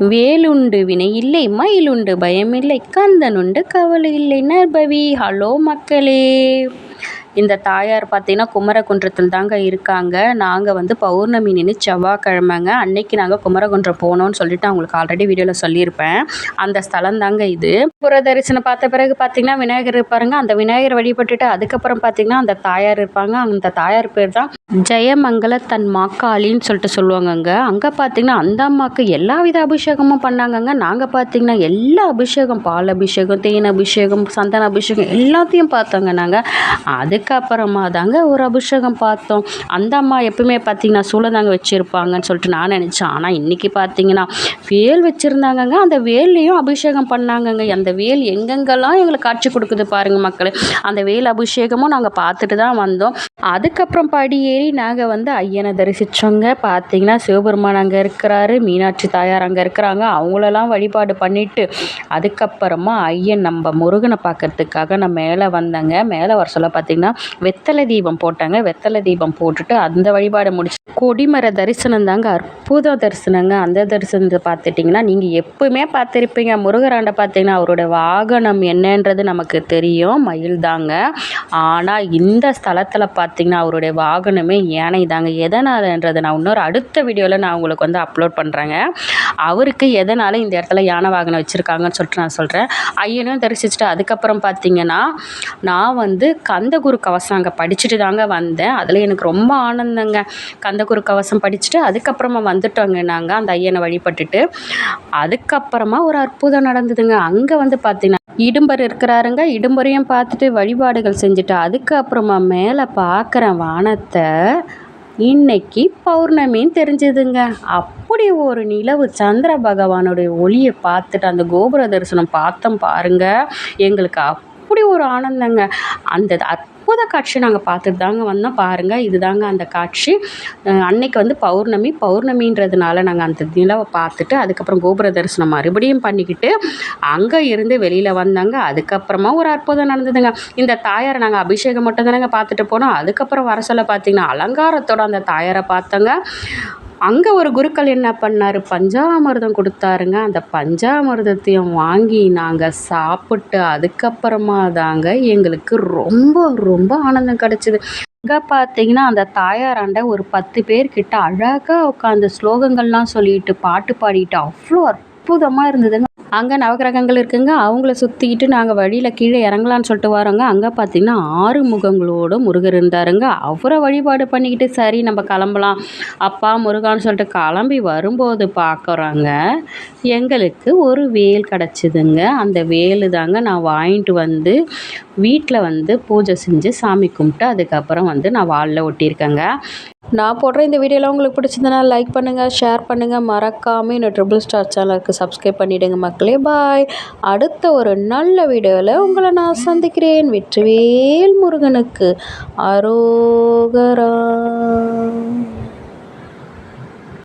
வேலுண்டு வினை இல்லை மயிலுண்டு பயமில்லை கந்தனுண்டு கவலை இல்லை. நர்பவி ஹலோ மக்களே. இந்த தாயார் பார்த்தீங்கன்னா குமரகுன்றத்தில் தாங்க இருக்காங்க. நாங்கள் வந்து பௌர்ணமி நின்று செவ்வாய்க்கிழமைங்க. அன்னைக்கு நாங்கள் குமரகுன்றம் போனோம்னு சொல்லிட்டு அவங்களுக்கு ஆல்ரெடி வீடியோவில் சொல்லியிருப்பேன். அந்த ஸ்தலம் தாங்க இது. புற தரிசனம் பார்த்த பிறகு பார்த்தீங்கன்னா விநாயகர் இருப்பாருங்க. அந்த விநாயகர் வழிபட்டுட்டு அதுக்கப்புறம் பார்த்தீங்கன்னா அந்த தாயார் இருப்பாங்க. அந்த தாயார் பேர் தான் ஜெயமங்கல தன் மாக்காளின்னு சொல்லிட்டு சொல்லுவாங்கங்க. அங்கே பார்த்தீங்கன்னா அந்த அம்மாவுக்கு எல்லா வித அபிஷேகமும் பண்ணாங்கங்க. நாங்கள் பார்த்தீங்கன்னா எல்லா அபிஷேகம் பால் அபிஷேகம் தேன் அபிஷேகம் சந்தன அபிஷேகம் எல்லாத்தையும் பார்த்தோங்க நாங்கள் அதுக்கப்புறமா தாங்க ஒரு அபிஷேகம் பார்த்தோம். அந்த அம்மா எப்பவுமே பார்த்திங்கன்னா சூளந்தாங்க வச்சுருப்பாங்கன்னு சொல்லிட்டு நான் நினச்சேன். ஆனால் இன்றைக்கி பார்த்திங்கன்னா வேல் வச்சுருந்தாங்கங்க. அந்த வேல்லையும் அபிஷேகம் பண்ணாங்கங்க. அந்த வேல் எங்கெங்கெல்லாம் எங்களுக்கு காட்சி கொடுக்குது பாருங்கள் மக்களே. அந்த வேல் அபிஷேகமும் நாங்கள் பார்த்துட்டு தான் வந்தோம். அதுக்கப்புறம் படி ஏறி நாங்கள் வந்து ஐயனை தரிசித்தோங்க பார்த்திங்கன்னா சிவபெருமான் அங்கே இருக்கிறாரு மீனாட்சி தாயார் அங்கே இருக்கிறாங்க. அவங்களெல்லாம் வழிபாடு பண்ணிவிட்டு அதுக்கப்புறமா ஐயன் நம்ம முருகனை பார்க்கறதுக்காக நான் மேலே வந்தேங்க. மேலே வர சொல்ல பார்த்திங்கன்னா வெத்தலை தீபம் போட்டாங்க. வெத்தலை தீபம் போட்டுட்டு அந்த வழிபாடை முடிச்சு கொடிமர தரிசனம் தாங்க அற்புத தரிசனங்க. அந்த தரிசனத்தை பார்த்துட்டிங்கன்னா நீங்கள் எப்பவுமே பார்த்துருப்பீங்க. முருகராண்டை பார்த்தீங்கன்னா அவரோட வாகனம் என்னன்றது நமக்கு தெரியும். மயில் தாங்க ஆனால் இந்த ஸ்தலத்தில் பார்த்தீங்கன்னா அவருடைய வாகனமே யானை தாங்க எதனாலன்றதை நான் இன்னொரு அடுத்த வீடியோவில் நான் உங்களுக்கு வந்து அப்லோட் பண்ணுறேங்க அவருக்கு எதனால் இந்த இடத்துல யானை வாகனம் வச்சுருக்காங்கன்னு சொல்லிட்டு நான் சொல்கிறேன் ஐயனும் தரிசிச்சுட்டு அதுக்கப்புறம் பார்த்தீங்கன்னா நான் வந்து கந்தகுரு கவசம் அங்கே படிச்சுட்டு தாங்க வந்தேன். அதில் எனக்கு ரொம்ப ஆனந்தங்க. கந்தகுரு கவசம் படிச்சுட்டு அதுக்கப்புறமா வந்துட்டோங்க நாங்கள் அந்த ஐயனை வழிபட்டுட்டு. அதுக்கப்புறமா ஒரு அற்புதம் நடந்ததுங்க. அங்கே வந்து பார்த்தீங்கன்னா இடும்பர் இருக்கிறாருங்க. இடும்பரையும் பார்த்துட்டு வழிபாடுகள் செஞ்சுட்டு அதுக்கப்புறமா மேலே பார்க்குற வானத்தை இன்னைக்கு பௌர்ணமின்னு தெரிஞ்சதுங்க. அப்படி ஒரு நிலவு சந்திர பகவானுடைய ஒளியை பார்த்துட்டு அந்த கோபுர தரிசனம் பார்த்தோம் பாருங்க. எங்களுக்கு அப்படி ஒரு ஆனந்தங்க. அந்த அற்புத காட்சி நாங்கள் பார்த்துட்டு தாங்க வந்தோம். பாருங்கள் இது தாங்க அந்த காட்சி. அன்னைக்கு வந்து பௌர்ணமி. பௌர்ணமின்றதுனால நாங்கள் அந்த நிலவை பார்த்துட்டு அதுக்கப்புறம் கோபுர தரிசனம் மறுபடியும் பண்ணிக்கிட்டு அங்கே இருந்து வெளியில் வந்தாங்க. அதுக்கப்புறமா ஒரு அற்புதம் நடந்ததுங்க. இந்த தாயாரை நாங்கள் அபிஷேகம் மட்டும் தானேங்க பார்த்துட்டு போனோம். அதுக்கப்புறம் வர சொல்ல பார்த்தீங்கன்னா அலங்காரத்தோட அந்த தாயாரை பார்த்தோங்க. அங்கே ஒரு குருக்கள் என்ன பண்ணார்? பஞ்சாமிர்தம் கொடுத்தாருங்க. அந்த பஞ்சாமிர்தத்தையும் வாங்கி நாங்கள் சாப்பிட்டு அதுக்கப்புறமா தாங்க எங்களுக்கு ரொம்ப ரொம்ப ஆனந்தம் கிடச்சிது. அங்கே பார்த்தீங்கன்னா அந்த தாயாராண்ட ஒரு பத்து பேர்கிட்ட அழகாக உட்காந்து ஸ்லோகங்கள்லாம் சொல்லிட்டு பாட்டு பாடிட்டு அவ்வளோ அற்புதமாக இருந்ததுங்க அங்கே நவகிரகங்கள் இருக்குங்க. அவங்கள சுற்றிக்கிட்டு நாங்கள் வழியில் கீழே இறங்கலான்னு சொல்லிட்டு வரோங்க. அங்கே பார்த்தீங்கன்னா ஆறு முகங்களோட முருகர் இருந்தாருங்க. அவரை வழிபாடு பண்ணிக்கிட்டு சரி நம்ம கிளம்பலாம். அப்பா முருகான்னு சொல்லிட்டு கிளம்பி வரும்போது பார்க்குறோங்க எங்களுக்கு ஒரு வேல் கிடச்சிதுங்க. அந்த வேல் தாங்க நான் வாங்கிட்டு வந்து வீட்டில் வந்து பூஜை செஞ்சு சாமி கும்பிட்டு அதுக்கப்புறம் வந்து நான் வாலில் ஒட்டியிருக்கேங்க. நான் போடுற இந்த வீடியோலாம் உங்களுக்கு பிடிச்சிருந்தனா லைக் பண்ணுங்கள் ஷேர் பண்ணுங்கள் மறக்காமல் இந்த ட்ரிபிள் ஸ்டார் சேனலுக்கு சப்ஸ்கிரைப் பண்ணிவிடுங்க மக்களே. பாய் அடுத்த ஒரு நல்ல வீடியோவில் உங்களை நான் சந்திக்கிறேன். வெற்றிவேல் முருகனுக்கு அரோகரா.